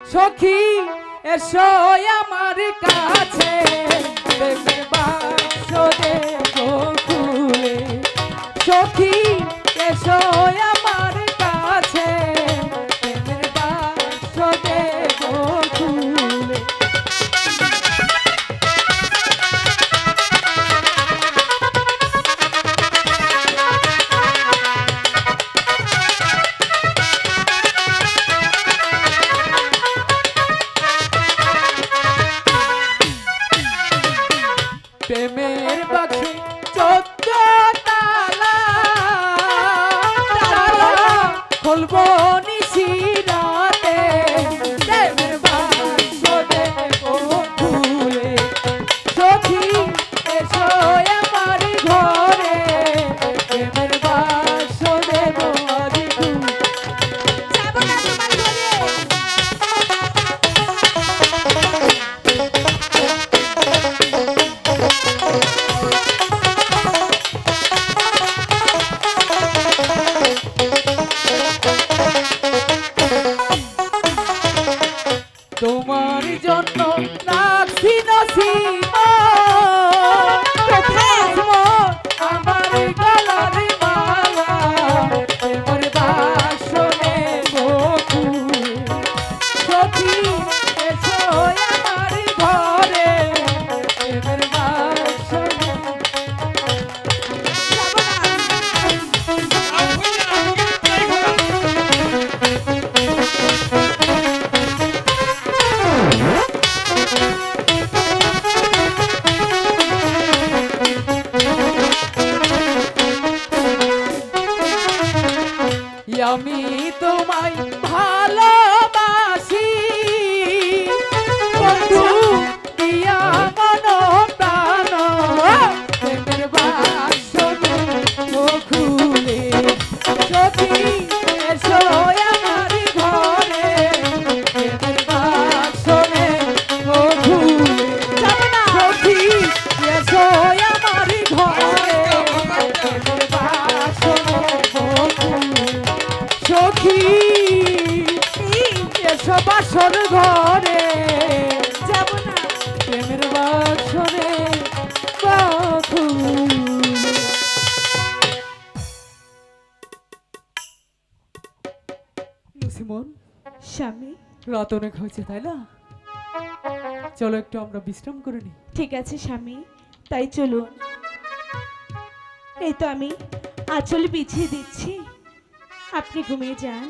সখী এসো আমার কাছে প্রেমের প্রেমের বাক্সে চোদ্দ তালা খুলবো নিশিরাতে তোমার জন্য নাচি নাচি কোথায় আমি তোমায় ভালোবাসি বাসর ঘরে যাব না। প্রেমের বাসরে স্বামী। রাত অনেক হয়েছে তাই না? চলো একটু আমরা বিশ্রাম করে নিই ঠিক আছে স্বামী তাই চলুন। এই তো আমি আঁচল বিছিয়ে দিচ্ছি। আপনি ঘুমিয়ে যান।